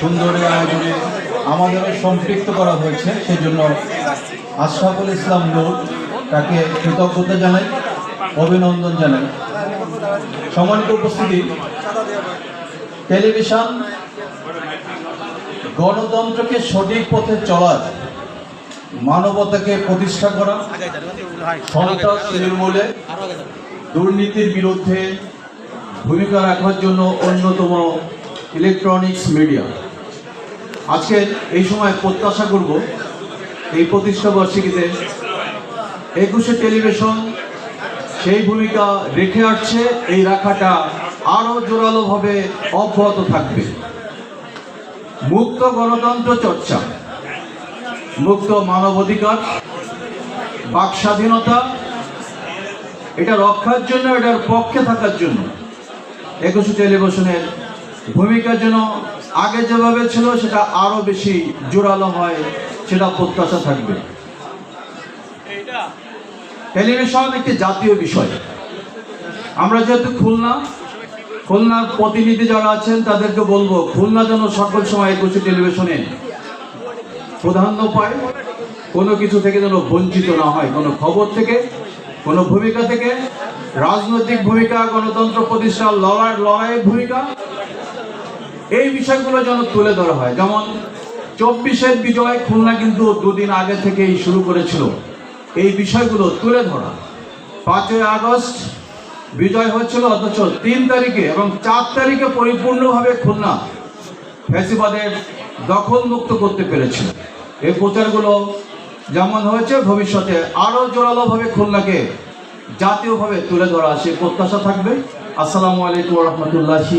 সুন্দর আয়োজনে আমাদেরও সম্পৃক্ত করা হয়েছে, সেজন্য আশরাফুল ইসলাম নূর তাকে কৃতজ্ঞতা জানাই, অভিনন্দন জানাই। সম্মানিত উপস্থিতি, টেলিভিশন গণতন্ত্রকে সঠিক পথে চলার মানবতাকে প্রতিষ্ঠা করা, সন্ত্রাস নির্মূলে দুর্নীতির বিরুদ্ধে ভূমিকা রাখার জন্য অন্যতম ইলেকট্রনিক্স মিডিয়া আজকে এই সময় প্রত্যাশা করব এই প্রতিষ্ঠা বার্ষিকীতে একুশে টেলিভিশন সেই ভূমিকা রেখে আসছে, এই রাখাটা আরও জোরালোভাবে অব্যাহত থাকবে। মুক্ত গণতন্ত্র চর্চা, মুক্ত মানবাধিকার, বাক স্বাধীনতা, এটা রক্ষার জন্য, এটার পক্ষে থাকার জন্য একুশে টেলিভিশনের ভূমিকা যেন আগে যেভাবে ছিল, সেটা আরও বেশি জোরালো হয়, সেটা প্রত্যাশা থাকবে। টেলিভিশন একটি জাতীয় বিষয়। আমরা যেহেতু খুলনা, খুলনার প্রতিনিধি যারা আছেন, তাদেরকে বলব, খুলনা যেন সকল সময় একুশে টেলিভিশনে প্রাধান্য পায়, কোনো কিছু থেকে যেন বঞ্চিত না হয়, কোনো খবর থেকে, কোনো ভূমিকা থেকে। রাজনৈতিক ভূমিকা, গণতন্ত্র প্রতিষ্ঠার লড়াই, লড়াইয়ের ভূমিকা এই বিষয়গুলো যেন তুলে ধরা হয়। যেমন চব্বিশের বিজয় খুলনা কিন্তু দুদিন আগে থেকেই শুরু করেছিল। এই বিষয়গুলো তুলে ধরা। পাঁচই আগস্ট বিজয় হচ্ছিল অথচ তিন তারিখে এবং চার তারিখে পরিপূর্ণভাবে খুলনা ফ্যাসিবাদের দখল মুক্ত করতে পেরেছিল। এই প্রচারগুলো যেমন হয়েছে, ভবিষ্যতে আরও জোরালোভাবে খুলনাকে জাতীয়ভাবে তুলে ধরা সে প্রত্যাশা থাকবে। আসসালামু আলাইকুম রহমতুল্লাহি